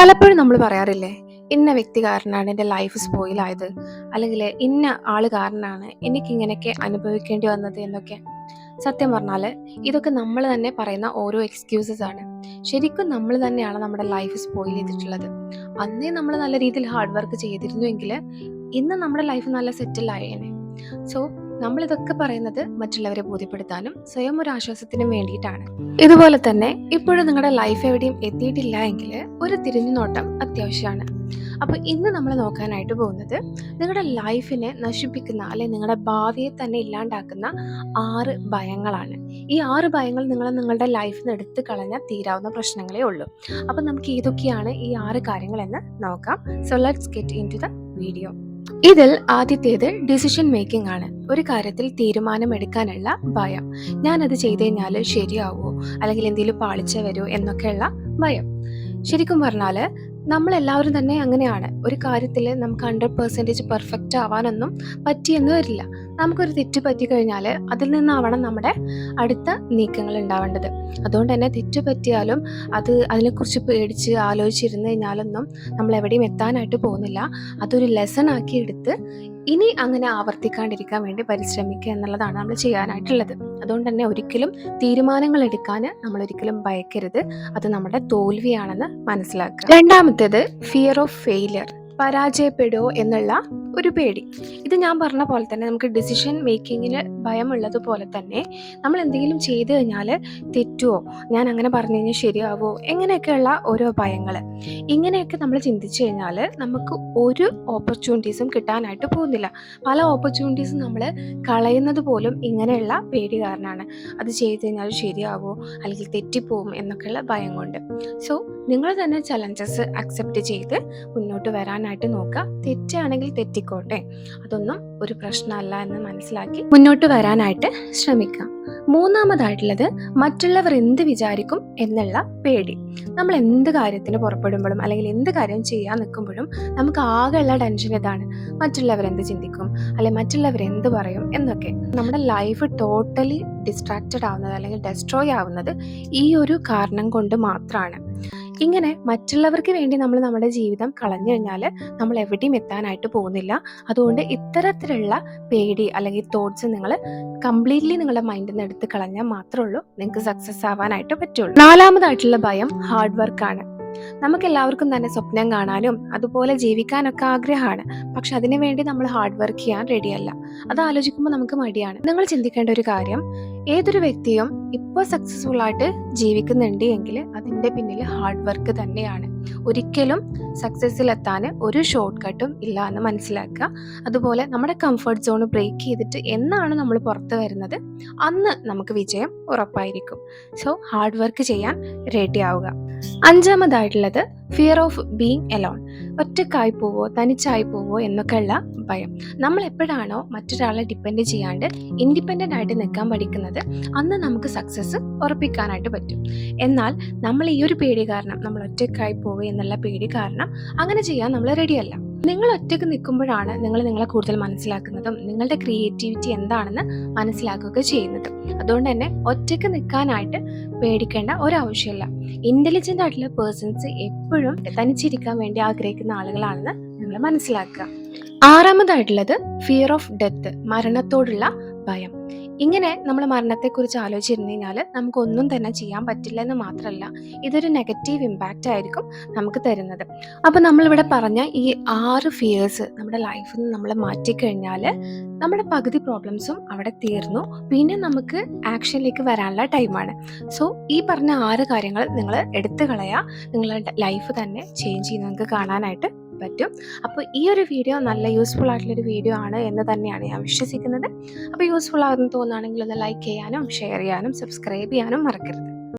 പലപ്പോഴും നമ്മൾ പറയാറില്ലേ ഇന്ന വ്യക്തി കാരണമാണ് എന്റെ ലൈഫ് സ്പോയിലായത് അല്ലെങ്കിൽ ഇന്ന ആൾ കാരണമാണ് എനിക്ക് ഇങ്ങനെയൊക്കെ അനുഭവിക്കേണ്ടി വന്നത് എന്നൊക്കെ. സത്യം പറഞ്ഞാൽ ഇതൊക്കെ നമ്മൾ തന്നെ പറയുന്ന ഓരോ എക്സ്ക്യൂസസ് ആണ്. ശരിക്കും നമ്മൾ തന്നെയാണ് നമ്മുടെ ലൈഫ് സ്പോയിൽ ചെയ്തിട്ടുള്ളത്. അന്നേ നമ്മൾ നല്ല രീതിയിൽ ഹാർഡ് വർക്ക് ചെയ്തിരുന്നുവെങ്കിൽ ഇന്ന് നമ്മുടെ ലൈഫ് നല്ല സെറ്റിൽ ആയേനെ. സോ നമ്മൾ ഇതൊക്കെ പറയുന്നത് മറ്റുള്ളവരെ ബോധ്യപ്പെടുത്താനും സ്വയം ഒരു ആശ്വാസത്തിനും വേണ്ടിയിട്ടാണ്. ഇതുപോലെ തന്നെ ഇപ്പോഴും നിങ്ങളുടെ ലൈഫ് എവിടെയും എത്തിയിട്ടില്ല എങ്കിൽ ഒരു തിരിഞ്ഞു നോട്ടം അത്യാവശ്യമാണ്. അപ്പോൾ ഇന്ന് നമ്മൾ നോക്കാനായിട്ട് പോകുന്നത് നിങ്ങളുടെ ലൈഫിനെ നശിപ്പിക്കുന്ന അല്ലെങ്കിൽ നിങ്ങളുടെ ഭാവിയെ തന്നെ ഇല്ലാണ്ടാക്കുന്ന ആറ് ഭയങ്ങളാണ്. ഈ ആറ് ഭയങ്ങൾ നിങ്ങൾ നിങ്ങളുടെ ലൈഫിൽ നിന്ന് എടുത്തു കളഞ്ഞാൽ തീരാവുന്ന പ്രശ്നങ്ങളേ ഉള്ളൂ. അപ്പോൾ നമുക്ക് ഏതൊക്കെയാണ് ഈ ആറ് കാര്യങ്ങളെന്ന് നോക്കാം. So let's get into the video ഇതിൽ ആദ്യത്തേത് ഡിസിഷൻ മേക്കിംഗ് ആണ്. ഒരു കാര്യത്തിൽ തീരുമാനമെടുക്കാനുള്ള ഭയം. ഞാനത് ചെയ്തു കഴിഞ്ഞാൽ ശരിയാവുമോ? അല്ലെങ്കിൽ എന്തെങ്കിലും പാളിച്ച വരുമോ എന്നൊക്കെയുള്ള ഭയം. ശരിക്കും പറഞ്ഞാൽ നമ്മളെല്ലാവരും തന്നെ അങ്ങനെയാണ്. ഒരു കാര്യത്തിൽ നമുക്ക് ഹൺഡ്രഡ് പെർസെന്റേജ് പെർഫെക്റ്റ് ആവാനൊന്നും പറ്റിയെന്ന് വരില്ല. നമുക്കൊരു തെറ്റ് പറ്റി കഴിഞ്ഞാൽ അതിൽ നിന്നാവണം നമ്മുടെ അടുത്ത നീക്കങ്ങൾ ഉണ്ടാവേണ്ടത്. അതുകൊണ്ട് തന്നെ തെറ്റ് പറ്റിയാലും അത് അതിനെക്കുറിച്ച് പേടിച്ച് ആലോചിച്ചിരുന്ന് കഴിഞ്ഞാലൊന്നും നമ്മൾ എവിടെയും എത്താനായിട്ട് പോകുന്നില്ല. അതൊരു ലെസൺ ആക്കി എടുത്ത് ഇനി അങ്ങനെ ആവർത്തിക്കാണ്ടിരിക്കാൻ വേണ്ടി പരിശ്രമിക്കുക എന്നുള്ളതാണ് നമ്മൾ ചെയ്യാനായിട്ടുള്ളത്. അതുകൊണ്ട് തന്നെ ഒരിക്കലും തീരുമാനങ്ങൾ എടുക്കാൻ നമ്മൾ ഒരിക്കലും ഭയക്കരുത്. അത് നമ്മുടെ തോൽവിയാണെന്ന് മനസ്സിലാക്കുക. രണ്ടാമത്തേത് ഫിയർ ഓഫ് ഫെയിലിയർ പരാജയപ്പെടുമോ എന്നുള്ള ഒരു പേടി. ഇത് ഞാൻ പറഞ്ഞ പോലെ തന്നെ നമുക്ക് ഡിസിഷൻ മേക്കിങ്ങിൽ ഭയമുള്ളത് പോലെ തന്നെ നമ്മൾ എന്തെങ്കിലും ചെയ്തു കഴിഞ്ഞാൽ തെറ്റുമോ ഞാൻ അങ്ങനെ പറഞ്ഞു കഴിഞ്ഞാൽ ശരിയാവോ എങ്ങനെയൊക്കെയുള്ള ഓരോ ഭയങ്ങൾ. ഇങ്ങനെയൊക്കെ നമ്മൾ ചിന്തിച്ചു കഴിഞ്ഞാൽ നമുക്ക് ഒരു ഓപ്പർച്യൂണിറ്റീസും കിട്ടാനായിട്ട് പോകുന്നില്ല. പല ഓപ്പർച്യൂണിറ്റീസും നമ്മൾ കളയുന്നത് പോലും ഇങ്ങനെയുള്ള പേടി കാരണമാണ് അത് ചെയ്തു കഴിഞ്ഞാൽ ശരിയാവോ അല്ലെങ്കിൽ തെറ്റിപ്പോവും എന്നൊക്കെയുള്ള ഭയം കൊണ്ട്. സോ നിങ്ങൾ തന്നെ ചലഞ്ചസ് അക്സെപ്റ്റ് ചെയ്ത് മുന്നോട്ട് വരാനായിട്ട് നോക്കുക. തെറ്റാണെങ്കിൽ തെറ്റിക്കോട്ടെ അതൊന്നും ഒരു പ്രശ്നമല്ല എന്ന് മനസ്സിലാക്കി മുന്നോട്ട് വരാനായിട്ട് ശ്രമിക്കാം. മൂന്നാമതായിട്ടുള്ളത് മറ്റുള്ളവർ എന്ത് വിചാരിക്കും എന്നുള്ള പേടി. നമ്മൾ എന്ത് കാര്യത്തിന് പുറപ്പെടുമ്പോഴും അല്ലെങ്കിൽ എന്ത് കാര്യം ചെയ്യാൻ നിൽക്കുമ്പോഴും നമുക്ക് ആകെയുള്ള ടെൻഷൻ ഇതാണ് മറ്റുള്ളവർ എന്ത് ചിന്തിക്കും? അല്ലെങ്കിൽ മറ്റുള്ളവർ എന്ത് പറയും എന്നൊക്കെ. നമ്മുടെ ലൈഫ് ടോട്ടലി ഡിസ്ട്രാക്റ്റഡ് ആവുന്നത് അല്ലെങ്കിൽ ഡെസ്ട്രോയ് ആവുന്നത് ഈ ഒരു കാരണം കൊണ്ട് മാത്രമാണ് ഇങ്ങനെ മറ്റുള്ളവർക്ക് വേണ്ടി നമ്മൾ നമ്മുടെ ജീവിതം കളഞ്ഞു കഴിഞ്ഞാൽ നമ്മൾ എവിടെയും എത്താനായിട്ട് പോകുന്നില്ല. അതുകൊണ്ട് ഇത്തരത്തിലുള്ള പേടി അല്ലെങ്കിൽ തോട്ട്സ് നിങ്ങൾ കംപ്ലീറ്റ്ലി നിങ്ങളുടെ മൈൻഡിൽ നിന്ന് എടുത്ത് കളഞ്ഞാൽ മാത്രമേ ഉള്ളൂ. നിങ്ങൾക്ക് സക്സസ് ആവാനായിട്ട് പറ്റുള്ളൂ. നാലാമതായിട്ടുള്ള ഭയം ഹാർഡ് വർക്കാണ് നമുക്ക് എല്ലാവർക്കും തന്നെ സ്വപ്നം കാണാനും അതുപോലെ ജീവിക്കാനൊക്കെ ആഗ്രഹമാണ്. പക്ഷെ അതിനു വേണ്ടി നമ്മൾ ഹാർഡ് വർക്ക് ചെയ്യാൻ റെഡിയല്ല അത് ആലോചിക്കുമ്പോൾ നമുക്ക് മടിയാണ്. നിങ്ങൾ ചിന്തിക്കേണ്ട ഒരു കാര്യം ഏതൊരു വ്യക്തിയും ഇപ്പോൾ സക്സസ്ഫുൾ ആയിട്ട് ജീവിക്കുന്നുണ്ട് എങ്കിൽ അതിന്റെ പിന്നിൽ ഹാർഡ് വർക്ക് തന്നെയാണ്. ഒരിക്കലും സക്സസ്സിലെത്താൻ ഒരു ഷോർട്ട് കട്ടും ഇല്ല എന്ന് മനസ്സിലാക്കുക. അതുപോലെ നമ്മുടെ കംഫർട്ട് സോൺ ബ്രേക്ക് ചെയ്തിട്ട് എന്നാണ് നമ്മൾ പുറത്ത് വരുന്നത്? അന്ന് നമുക്ക് വിജയം ഉറപ്പായിരിക്കും. സോ ഹാർഡ് വർക്ക് ചെയ്യാൻ റെഡി ആവുക. അഞ്ചാമതായിട്ടുള്ളത് ഫിയർ ഓഫ് ബീങ് എലോൺ ഒറ്റക്കായി പോവോ തനിച്ചായി പോവോ എന്നൊക്കെയുള്ള ഭയം. നമ്മൾ എപ്പോഴാണോ മറ്റൊരാളെ ഡിപ്പെൻഡ് ചെയ്യാണ്ട് ഇൻഡിപെൻഡന്റ് ആയിട്ട് നിൽക്കാൻ പഠിക്കുന്നത് അന്ന് നമുക്ക് സക്സസ് ഉറപ്പിക്കാനായിട്ട് പറ്റും. എന്നാൽ നമ്മൾ ഈ ഒരു പേടി കാരണം നമ്മൾ ഒറ്റക്കായി പോവുക എന്നുള്ള പേടി കാരണം അങ്ങനെ ചെയ്യാൻ നമ്മൾ റെഡിയല്ല നിങ്ങൾ ഒറ്റയ്ക്ക് നിൽക്കുമ്പോഴാണ് നിങ്ങൾ നിങ്ങളെ കൂടുതൽ മനസ്സിലാക്കുന്നതും നിങ്ങളുടെ ക്രിയേറ്റിവിറ്റി എന്താണെന്ന് മനസ്സിലാക്കുകയൊക്കെ ചെയ്യുന്നത്. അതുകൊണ്ട് തന്നെ ഒറ്റയ്ക്ക് നിൽക്കാനായിട്ട് പേടിക്കേണ്ട ഒരാവശ്യമില്ല. ഇന്റലിജന്റ് ആയിട്ടുള്ള പേഴ്സൺസ് എപ്പോഴും തനിച്ചിരിക്കാൻ വേണ്ടി ആഗ്രഹിക്കുന്ന ആളുകളാണെന്ന് നിങ്ങൾ മനസ്സിലാക്കുക. ആറാമതായിട്ടുള്ളത് ഫിയർ ഓഫ് ഡെത്ത് മരണത്തോടുള്ള ഭയം. ഇങ്ങനെ നമ്മൾ മരണത്തെക്കുറിച്ച് ആലോചിച്ചിരുന്നു നമുക്കൊന്നും തന്നെ ചെയ്യാൻ പറ്റില്ല എന്ന് മാത്രമല്ല ഇതൊരു നെഗറ്റീവ് ഇമ്പാക്റ്റ് ആയിരിക്കും നമുക്ക് തരുന്നത്. അപ്പോൾ നമ്മളിവിടെ പറഞ്ഞ ഈ ആറ് ഫിയേഴ്സ് നമ്മുടെ ലൈഫിൽ നിന്ന് നമ്മൾ മാറ്റിക്കഴിഞ്ഞാൽ നമ്മുടെ പകുതി പ്രോബ്ലംസും അവിടെ തീർന്നു. പിന്നെ നമുക്ക് ആക്ഷനിലേക്ക് വരാനുള്ള ടൈമാണ് സോ ഈ പറഞ്ഞ ആറ് കാര്യങ്ങൾ നിങ്ങൾ എടുത്തു കളയുക നിങ്ങളുടെ ലൈഫ് തന്നെ ചേഞ്ച് ചെയ്യുന്നത് നിങ്ങൾക്ക് കാണാനായിട്ട് പറ്റും. അപ്പോൾ ഈ ഒരു വീഡിയോ നല്ല യൂസ്ഫുൾ ആയിട്ടുള്ളൊരു വീഡിയോ ആണ് എന്ന് തന്നെയാണ് ഞാൻ വിശ്വസിക്കുന്നത്. അപ്പോൾ യൂസ്ഫുൾ ആകുന്നു തോന്നുകയാണെങ്കിൽ ഒന്ന് ലൈക്ക് ചെയ്യാനും ഷെയർ ചെയ്യാനും സബ്സ്ക്രൈബ് ചെയ്യാനും മറക്കരുത്.